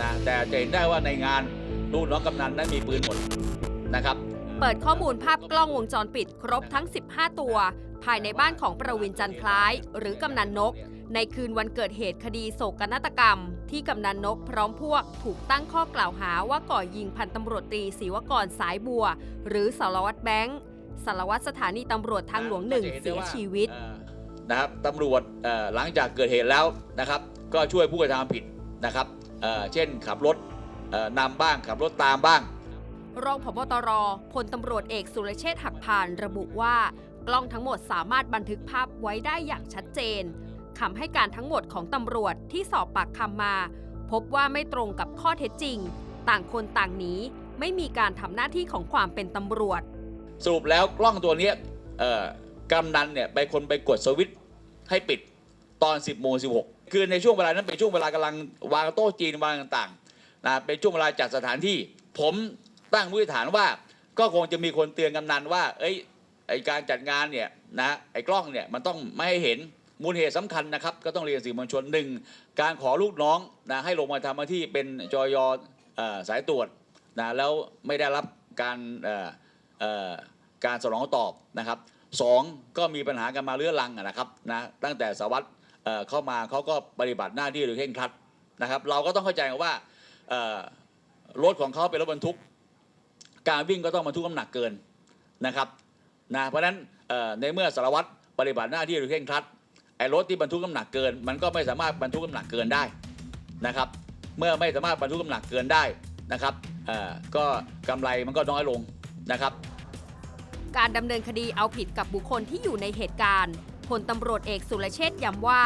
นะแต่จะเห็นได้ว่าในงานลูกน้องกำนันนั้นมีปืนหมดนะครับ เปิดข้อมูลภาพกล้องวงจรปิดครบทั้ง 15 ตัว ภายในบ้านของประวินจันทร์คล้าย หรือกำนันนก ในคืนวันเกิดเหตุคดีโศกนาฏกรรม ที่กำนันนกพร้อมพวกถูกตั้งข้อกล่าวหาว่าก่อยิงพันตำรวจตรีศิวกรสายบัว หรือสารวัตรแบงค์สารวัตรสถานีตำรวจทางหลวงหนึ่งเสียชีวิตเอ่อนะครับตำรวจเอ่อหลังจากเกิดเหตุแล้วนะครับ ก็ช่วยผู้กระทำผิดนะครับ เอ่อเช่นขับรถเอ่อนำบ้างขับรถตามบ้าง รองผบตรพลตำรวจเอกสุรเชษฐ์หักพานระบุว่า กล้องทั้งหมดสามารถบันทึกภาพไว้ได้อย่างชัดเจนคำให้การทั้งหมดของตำรวจที่สอบปากคำมา พบว่าไม่ตรงกับข้อเท็จจริง ต่างคนต่างหนีไม่มีการทำหน้าที่ของความเป็นตำรวจ สรุปแล้วกล้องตัวเนี้ยเอ่อกำนันเนี่ยไปคนไปกดสวิตช์ให้ปิดตอน 10โมง16 คือในช่วงเวลานั้นเป็นช่วงเวลากำลังวางโต๊ะจีนวางต่างๆนะเป็นช่วงเวลาจัดสถานที่ ผมตั้งพื้นฐานว่าก็คงจะมีคนเตือนกำนันว่า เอ้ยไอการจัดงานเนี่ยนะไอกล้องเนี่ยมันต้องไม่ให้เห็นมูลเหตุสำคัญนะครับก็ต้องเรียนสื่อมวลชนหนึ่งการขอลูกน้องนะให้ลงมาทำหน้าที่เป็นจอยอสายตรวจนะแล้วไม่ได้รับการการสนองตอบนะครับสองก็มีปัญหากันมาเรื้อรังนะครับนะตั้งแต่สวัสด เออเข้ามาเขาก็ปฏิบัติหน้าที่โดยเคร่งครัดนะครับ เราก็ต้องเข้าใจว่าเอ่อรถของเขาเป็นรถบรรทุก การวิ่งก็ต้องบรรทุกน้ำหนักเกินนะครับนะเพราะฉะนั้นในเมื่อสารวัตรปฏิบัติหน้าที่โดยเคร่งครัดไอ้รถที่บรรทุกน้ำหนักเกิน มันก็ไม่สามารถบรรทุกน้ำหนักเกินได้นะครับ เมื่อไม่สามารถบรรทุกน้ำหนักเกินได้นะครับเออก็กำไรมันก็น้อยลงนะครับ การดำเนินคดีเอาผิดกับบุคคลที่อยู่ในเหตุการณ์ พลตำรวจเอกสุรเชษฐ์ย้ำว่า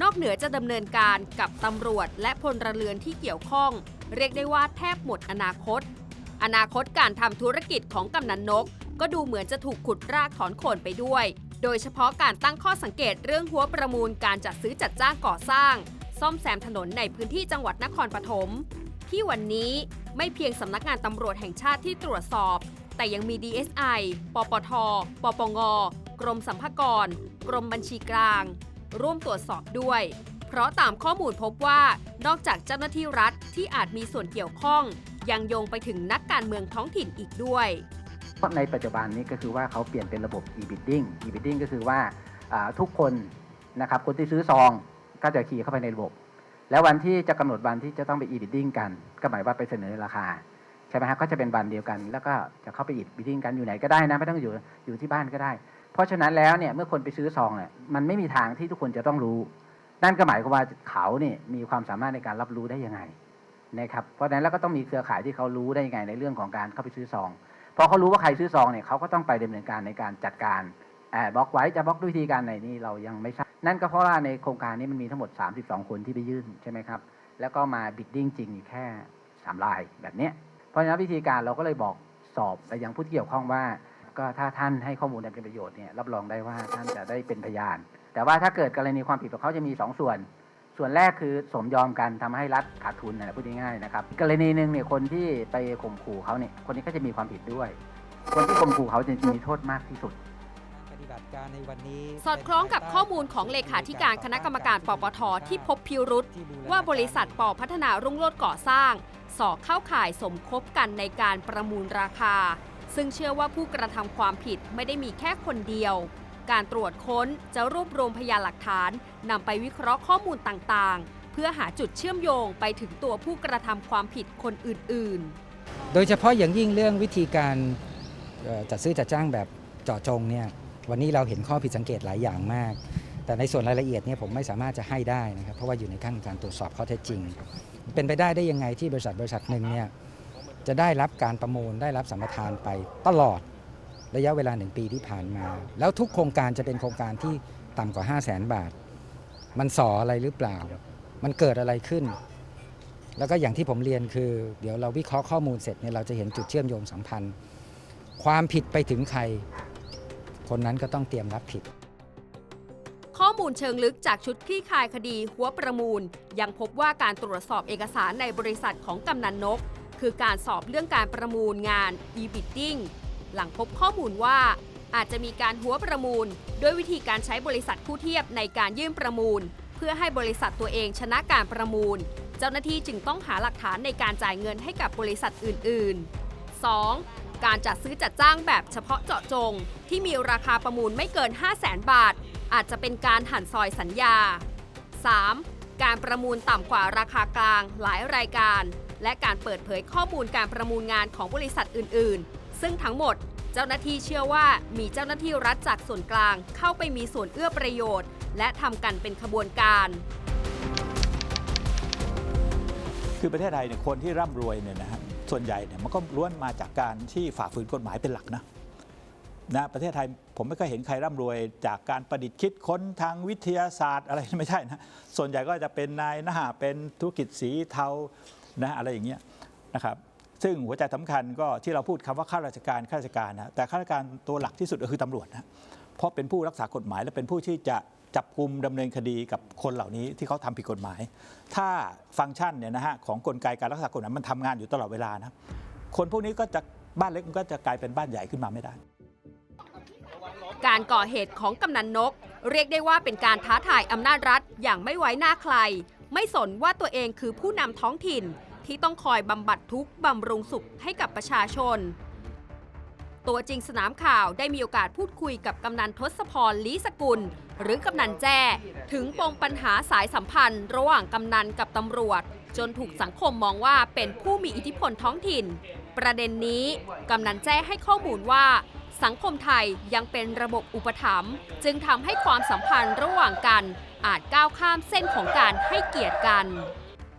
นอกเหนือจะดำเนินการกับตำรวจและพลระเรือนที่เกี่ยวข้อง เรียกได้ว่าแทบหมดอนาคต อนาคตการทำธุรกิจของกำนันนก ก็ดูเหมือนจะถูกขุดรากถอนโคนไปด้วย โดยเฉพาะการตั้งข้อสังเกตเรื่องหัวประมูลการจัดซื้อจัดจ้างก่อสร้าง ซ่อมแซมถนนในพื้นที่จังหวัดนครปฐมที่วันนี้ไม่เพียงสำนักงานตำรวจแห่งชาติที่ตรวจสอบ แต่ยังมี DSI ปปท ปปง กรมสัมภากร กรมบัญชีกลาง ร่วมตรวจสอบด้วย เพราะตามข้อมูลพบว่านอกจากเจ้าหน้าที่รัฐที่อาจมีส่วนเกี่ยวข้อง ยังโยงไปถึงนักการเมืองท้องถิ่นอีกด้วยเพราะในปัจจุบันนี้ก็คือว่าเขาเปลี่ยนเป็นระบบ e-bidding e-bidding ก็คือว่าทุกคนนะครับคนที่ซื้อซองก็จะคีย์เข้าไปในระบบ แล้ววันที่จะกำหนดวันที่จะต้องไป e-bidding กัน ก็หมายว่าไปเสนอราคาใช่ไหมฮะก็จะเป็นวันเดียวกัน แล้วก็จะเข้าไป e-bidding กันอยู่ไหนก็ได้นะไม่ต้องอยู่อยู่ที่บ้านก็ได้ เพราะฉะนั้นแล้วเนี่ยเมื่อคนไปซื้อซองเนี่ยมันไม่มีทางที่ทุกคนจะต้องรู้ นั่นก็หมายความว่าเขาเนี่ยมีความสามารถในการรับรู้ได้ยังไงนะครับเพราะฉะนั้นแล้วก็ต้องมีเครือข่ายที่เขารู้ได้ยังไงในเรื่องของการเข้าไปซื้อซองพอเขารู้ว่าใครซื้อซองเนี่ยเขาก็ต้องไปดำเนินการในการจัดการแอบบล็อกไว้จะบล็อกด้วยวิธีการไหนนี่เรายังไม่ทราบนั่นก็เพราะว่าในโครงการนี้มันมีทั้งหมด 32 คนที่ไปยื่นใช่ไหมครับแล้วก็มาบิดดิ้งจริงอยู่แค่3รายแบบนี้เพราะฉะนั้นวิธีการเราก็เลยบอกสอบไปยังผู้ที่เกี่ยวข้องว่า ก็ถ้าท่านให้ข้อมูลเป็นประโยชน์เนี่ยรับรองได้ว่าท่านจะได้เป็นพยาน แต่ว่าถ้าเกิดกรณีความผิดของเขาจะมี 2 ส่วน ส่วนแรกคือสมยอมกันทำให้รัฐขาดทุนนะพูดง่ายๆนะครับกรณีหนึ่งเนี่ยคนที่ไปข่มขู่เขาเนี่ยคนนี้ก็จะมีความผิดด้วย คนที่ข่มขู่เขาจะมีโทษมากที่สุดสอดคล้องกับข้อมูลของเลขาธิการคณะกรรมการปปทที่พบพิรุษว่าบริษัทปอพัฒนารุ่งโรจน์ก่อสร้าง สอเข้าข่ายสมคบกันในการประมูลราคา ซึ่งเชื่อว่าผู้กระทำความผิดไม่ได้มีแค่คนเดียว การตรวจค้นจะรวบรวมพยานหลักฐานนำไปวิเคราะห์ข้อมูลต่างๆ เพื่อหาจุดเชื่อมโยงไปถึงตัวผู้กระทำความผิดคนอื่นๆ โดยเฉพาะอย่างยิ่งเรื่องวิธีการจัดซื้อจัดจ้างแบบเจาะจงเนี่ยวันนี้เราเห็นข้อผิดสังเกตหลายอย่างมาก แต่ในส่วนรายละเอียดเนี่ยผมไม่สามารถจะให้ได้นะครับเพราะว่าอยู่ในขั้นการตรวจสอบข้อเท็จจริง เป็นไปได้ได้ยังไงที่บริษัทบริษัทหนึ่งเนี่ย จะได้รับการประมูลได้รับสัมปทานไปตลอดระยะเวลาหนึ่งปีที่ผ่านมา แล้วทุกโครงการจะเป็นโครงการที่ต่ำกว่า 5 0 0แสนบาท มันสออะไรหรือเปล่า มันเกิดอะไรขึ้น แล้วก็อย่างที่ผมเรียนคือ เดี๋ยวเราวิเคราะห์ข้อมูลเสร็จเนี่ยเราจะเห็นจุดเชื่อมโยงสัมพันธ์ ความผิดไปถึงใคร คนนั้นก็ต้องเตรียมรับผิดข้อมูลเชิงลึกจากชุดคลี่คลายคดีหัวประมูล ยังพบว่าการตรวจสอบเอกสารในบริษัทของกำนันนก คือการสอบเรื่องการประมูลงาน e-bidding หลังพบข้อมูลว่า อาจจะมีการหัวประมูล ด้วยวิธีการใช้บริษัทคู่เทียบในการยื่นประมูล เพื่อให้บริษัทตัวเองชนะการประมูล เจ้าหน้าที่จึงต้องหาหลักฐานในการจ่ายเงินให้กับบริษัทอื่น ๆ 2. การจัดซื้อจัดจ้างแบบเฉพาะเจาะจง ที่มีราคาประมูลไม่เกิน 5 0 0แสนบาท อาจจะเป็นการหั่นซอยสัญญา 3. การประมูลต่ำกว่าราคากลางหลายรายการ และการเปิดเผยข้อมูลการประมูลงานของบริษัทอื่น ๆ ซึ่งทั้งหมดเจ้าหน้าที่เชื่อว่ามีเจ้าหน้าที่รัฐจากส่วนกลางเข้าไปมีส่วนเอื้อประโยชน์ และทำกันเป็นขบวนการ คือประเทศไทยเนี่ยคนที่ร่ำรวยเนี่ยนะฮะส่วนใหญ่เนี่ยมันก็ล้วนมาจากการที่ฝ่าฝืนกฎหมายเป็นหลักนะนะประเทศไทยผมไม่เคยเห็นใครร่ำรวย จากการประดิษฐ์คิดค้นทางวิทยาศาสตร์อะไรไม่ใช่นะส่วนใหญ่ก็จะเป็นนายหน้าเป็นธุรกิจสีเทา นะอะไรอย่างเงี้ยนะครับซึ่งหัวใจสำคัญก็ที่เราพูดคำว่าข้าราชการข้าราชการนะแต่ข้าราชการตัวหลักที่สุดก็คือตำรวจนะเพราะเป็นผู้รักษากฎหมาย และเป็นผู้ที่จะจับกลุ่มดำเนินคดีกับคนเหล่านี้ที่เขาทำผิดกฎหมาย ถ้าฟังก์ชันเนี่ยนะฮะของกลไกการรักษากฎหมายมันทำงานอยู่ตลอดเวลานะคนพวกนี้ก็จะบ้านเล็กมันก็จะกลายเป็นบ้านใหญ่ขึ้นมาไม่ได้ การก่อเหตุของกำนันนก เรียกได้ว่าเป็นการท้าทายอำนาจรัฐอย่างไม่ไว้หน้าใคร ไม่สนว่าตัวเองคือผู้นำท้องถิ่นที่ต้องคอยบำบัดทุกข์บำรุงสุขให้กับประชาชน ตัวจริงสนามข่าวได้มีโอกาสพูดคุยกับกำนันทศพรลีสกุล หรือกำนันแจ้ ถึงปมปัญหาสายสัมพันธ์ ระหว่างกำนันกับตำรวจ จนถูกสังคมมองว่าเป็นผู้มีอิทธิพลท้องถิ่น ประเด็นนี้กำนันแจ้ให้ข้อมูลว่า สังคมไทยยังเป็นระบบอุปถัมภ์จึงทำให้ความสัมพันธ์ระหว่างกัน อาจก้าวข้ามเส้นของการให้เกียรติกัน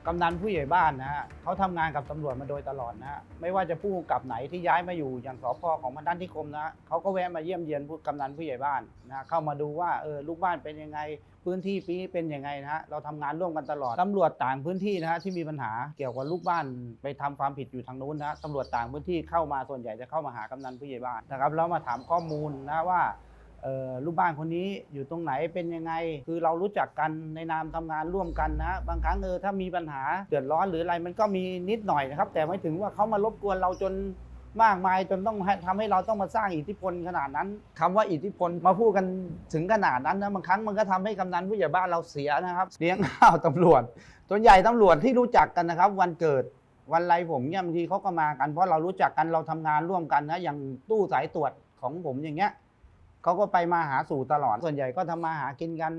กำนันผู้ใหญ่บ้านนะฮะเขาทำงานกับตำรวจมาโดยตลอดนะฮะไม่ว่าจะผู้กำกับไหนที่ย้ายมาอยู่อย่างสพของพันด้านที่คมนะฮะเขาก็แวะมาเยี่ยมเยียนผู้กำนันผู้ใหญ่บ้านนะฮะเข้ามาดูว่าเออลูกบ้านเป็นยังไง พื้นที่ปีนี้เป็นยังไงนะฮะเราทำงานร่วมกันตลอดตำรวจต่างพื้นที่นะฮะที่มีปัญหาเกี่ยวกับลูกบ้านไปทำความผิดอยู่ทางนู้นนะฮะตำรวจต่างพื้นที่เข้ามาส่วนใหญ่จะเข้ามาหากำนันผู้ใหญ่บ้านนะครับแล้วมาถามข้อมูลนะว่าลูกบ้านคนนี้อยู่ตรงไหนเป็นยังไง คือเรารู้จักกันในนามทำงานร่วมกันนะ บางครั้งเออถ้ามีปัญหาเดือดร้อนหรืออะไรมันก็มีนิดหน่อยนะครับ แต่ไม่ถึงว่าเขามารบกวนเราจน มากมายจนต้องให้ทำให้เราต้องมาสร้างอิทธิพลขนาดนั้นคำว่าอิทธิพลมาพูดกันถึงขนาดนั้นนะบางครั้งมันก็ทำให้กำนันผู้ใหญ่บ้านเราเสียนะครับเลี้ยงข้าวตำรวจส่วนใหญ่ตำรวจที่รู้จักกันนะครับ วันเกิดวันอะไรผมเนี่ยบางทีเขาก็มากันเพราะเรารู้จักกันเราทำงานร่วมกันนะอย่างตู้สายตรวจของผมอย่างเงี้ยเขาก็ไปมาหาสู่ตลอด ส่วนใหญ่ก็ทำมาหากินกัน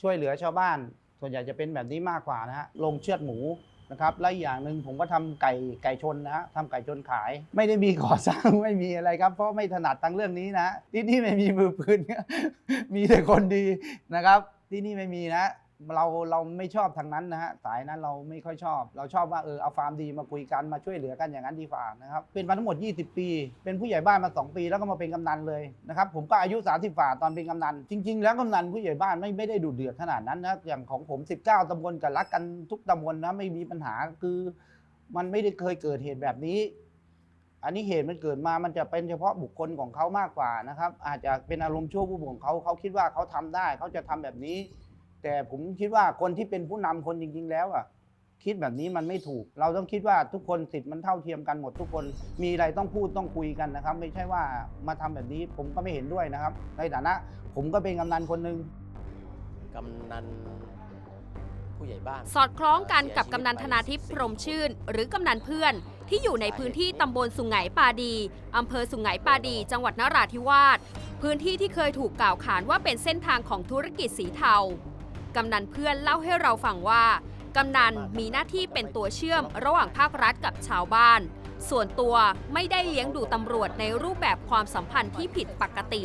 ช่วยเหลือชาวบ้าน ส่วนใหญ่จะเป็นแบบนี้มากกว่านะฮะลงเชือดหมู นะครับและอีกอย่างหนึ่งผมก็ทำไก่ไก่ชนนะฮะทำไก่ชนขาย ไม่ได้มีก่อสร้างไม่มีอะไรครับ เพราะไม่ถนัดทางเรื่องนี้นะที่นี่ไม่มีมือปืนมีแต่คนดีนะครับ ที่นี่ไม่มีนะ เราเราไม่ชอบทางนั้นนะฮะสายนั้นเราไม่ค่อยชอบ เราชอบว่าเออเอาฟาร์มดีมาคุยกันมาช่วยเหลือกันอย่างนั้นดีกว่านะครับเป็นมาทั้งหมด 20 ปี เป็นผู้ใหญ่บ้านมา 2 ปี แล้วก็มาเป็นกำนันเลยนะครับผมก็อายุ 30ฝ่าตอนเป็นกำนัน จริง ๆ แล้วกำนันผู้ใหญ่บ้านไม่ไม่ได้ดุเดือดขนาดนั้นนะอย่างของผม 19ตำบลกับรักกันทุกตำบลนะไม่มีปัญหาคือมันไม่ได้เคยเกิดเหตุแบบนี้ อันนี้เหตุมันเกิดมา มันจะเป็นเฉพาะบุคคลของเขามากกว่านะครับ อาจจะเป็นอารมณ์ชั่ววูบของเขาเขาคิดว่าเขาทำได้ เขาจะทำแบบนี้ แต่ผมคิดว่าคนที่เป็นผู้นำคนจริง ๆ แล้วอะ คิดแบบนี้มันไม่ถูก เราต้องคิดว่าทุกคนสิทธิ์มันเท่าเทียมกันหมดทุกคน มีอะไรต้องพูดต้องคุยกันนะครับ ไม่ใช่ว่ามาทำแบบนี้ผมก็ไม่เห็นด้วยนะครับ ในฐานะ ผมก็เป็นกำนันคนหนึ่งกำนันผู้ใหญ่บ้าน สอดคล้องกันกับกำนันธนาทิพย์พรหมชื่น หรือกำนันเพื่อนที่อยู่ในพื้นที่ตำบลสุไหงปาดี อำเภอสุไหงปาดี จังหวัดนราธิวาส พื้นที่ที่เคยถูกกล่าวขานว่าเป็นเส้นทางของธุรกิจสีเทา กำนันเพื่อนเล่าให้เราฟังว่า กำนันมีหน้าที่เป็นตัวเชื่อมระหว่างภาครัฐกับชาวบ้าน ส่วนตัวไม่ได้เลี้ยงดูตำรวจในรูปแบบความสัมพันธ์ที่ผิดปกติ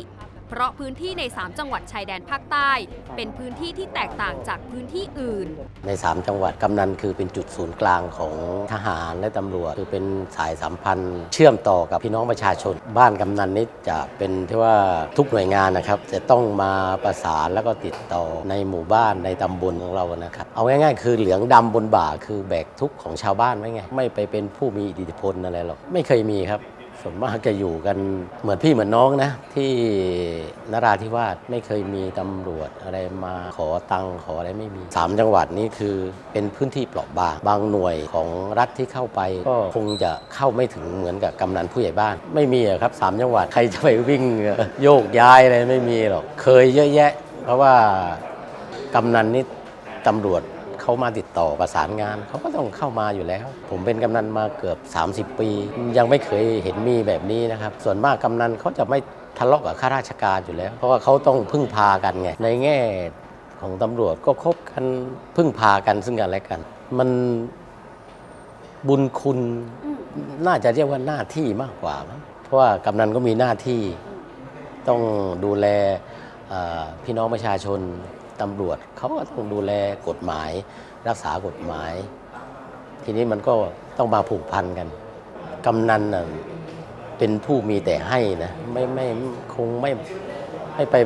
ราะพื้นที่ใน 3 จังหวัดชายแดนภาคใต้ เป็นพื้นที่ที่แตกต่างจากพื้นที่อื่น ใน 3 จังหวัดกำนันคือเป็นจุดศูนย์กลางของทหารและตำรวจ คือเป็นสายสัมพันธ์ เชื่อมต่อกับพี่น้องประชาชน บ้านกำนันนี่จะเป็นที่ว่าทุกหน่วยงานนะครับ จะต้องมาประสานแล้วก็ติดต่อในหมู่บ้านในตำบลของเรานะครับเอาง่ายๆ คือเหลืองดำบนบ่าคือแบกทุกข์ของชาวบ้านไว้ไงไม่ไปเป็นผู้มีอิทธิพลอะไรหรอกไม่เคยมีครับ ส่วนมากจะอยู่กันเหมือนพี่เหมือนน้องนะ ที่นราธิวาสไม่เคยมีตำรวจอะไรมาขอตังค์ขออะไรไม่มีสามจังหวัดนี้คือเป็นพื้นที่เปราะบางบางหน่วยของรัฐที่เข้าไป ก็คงจะเข้าไม่ถึงเหมือนกับกำนันผู้ใหญ่บ้าน ไม่มีครับสามจังหวัดใครจะไปวิ่งโยกย้ายอะไรไม่มีหรอกเคยเยอะแยะ เพราะว่ากำนันนี่ตำรวจ เขามาติดต่อประสานงานเขาก็ต้องเข้ามาอยู่แล้ว ผมเป็นกำนันมาเกือบ 30 ปี ยังไม่เคยเห็นมีแบบนี้นะครับ ส่วนมากกำนันเขาจะไม่ทะเลาะกับข้าราชการอยู่แล้ว เพราะว่าเขาต้องพึ่งพากันไงในแง่ของตำรวจก็คบกันพึ่งพากันซึ่งกันและกัน มันบุญคุณน่าจะเรียกว่าหน้าที่มากกว่ามั้งเพราะว่ากำนันก็มีหน้าที่ต้องดูแลพี่น้องประชาชน ตำรวจเขาก็ต้องดูแลกฎหมาย รักษากฎหมาย ทีนี้มันก็ต้องมาผูกพันกัน กำนันน่ะเป็นผู้มีแต่ให้นะไม่ไม่คงไม่ไม่ไป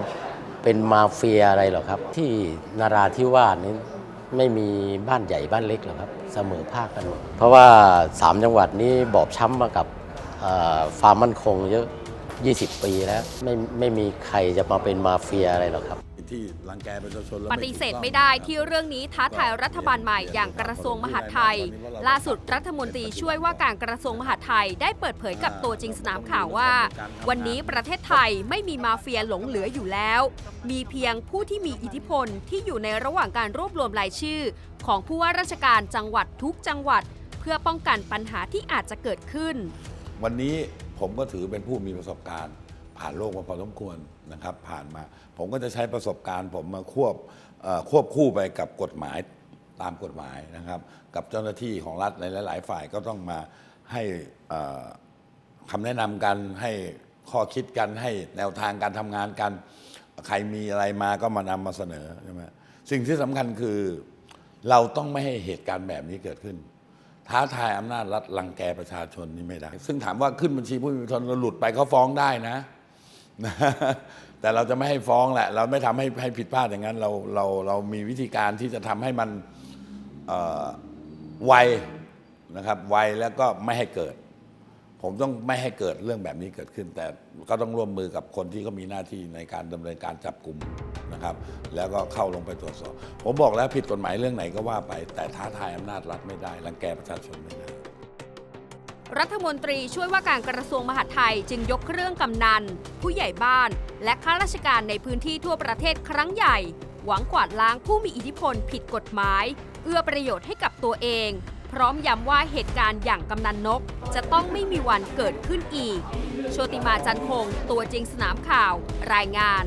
เป็นมาเฟียอะไรหรอกครับ ที่นาราธิวาสนี้ไม่มีบ้านใหญ่บ้านเล็กหรอกครับ เสมอภาคกันหมดเพราะว่าสามจังหวัดนี้บอบช้ำมากับเอ่อความมั่นคงเยอะ 20 ปีแล้วไม่ไม่มีใครจะมาเป็นมาเฟียอะไรหรอกครับ ที่รังแกประชาชนแล้วปไม่ฏิเสธถูกต้องไม่ได้นะครับที่เรื่องนี้ท้าทายรัฐบาลใหม่อย่างกระทรวงมหาดไทย ล่าสุดรัฐมนตรีช่วยว่าการกระทรวงมหาดไทยได้เปิดเผยกับตัวจริงสนามข่าวว่า วันนี้ประเทศไทยไม่มีมาเฟียหลงเหลืออยู่แล้ว มีเพียงผู้ที่มีอิทธิพลที่อยู่ในระหว่างการรวบรวมรายชื่อ ของผู้ว่าราชการจังหวัดทุกจังหวัด เพื่อป้องกันปัญหาที่อาจจะเกิดขึ้น วันนี้ผมก็ถือเป็นผู้มีประสบการณ์ ผ่านโลกมาพอสมควรนะครับ ผ่านมา ผมก็จะใช้ประสบการณ์ผมมาควบควบคู่ไปกับกฎหมายตามกฎหมายนะครับ กับเจ้าหน้าที่ของรัฐในหลาย ๆ ฝ่ายก็ต้องมาให้คำแนะนำกันให้ข้อคิดกันให้แนวทางการทำงานกัน ใครมีอะไรมาก็มานำมาเสนอใช่ไหมสิ่งที่สำคัญคือเราต้องไม่ให้เหตุการณ์แบบนี้เกิดขึ้น ท้าทายอำนาจรัฐรังแกประชาชนนี่ไม่ได้ ซึ่งถามว่าขึ้นบัญชีผู้มีอิทธิพลเราหลุดไปเขาฟ้องได้นะ แต่เราจะไม่ให้ฟ้องแหละ เราไม่ทำให้ให้ผิดพลาดอย่างนั้น เราเราเรามีวิธีการที่จะทำให้มันไวนะครับไวแล้วก็ไม่ให้เกิด ผมต้องไม่ให้เกิดเรื่องแบบนี้เกิดขึ้น แต่ก็ต้องร่วมมือกับคนที่เขามีหน้าที่ในการดำเนินการจับกลุ่มนะครับ แล้วก็เข้าลงไปตรวจสอบ ผมบอกแล้วผิดกฎหมายเรื่องไหนก็ว่าไป แต่ท้าทายอำนาจรัฐไม่ได้รังแกประชาชนไม่ได้ รัฐมนตรีช่วยว่าการกระทรวงมหาดไทยจึงยกเครื่องกำนัน ผู้ใหญ่บ้าน และข้าราชการในพื้นที่ทั่วประเทศครั้งใหญ่ หวังกวาดล้างผู้มีอิทธิพลผิดกฎหมาย เอื้อประโยชน์ให้กับตัวเอง พร้อมย้ำว่าเหตุการณ์อย่างกำนันนก จะต้องไม่มีวันเกิดขึ้นอีก โชติมาจันคง ตัวจริงสนามข่าว รายงาน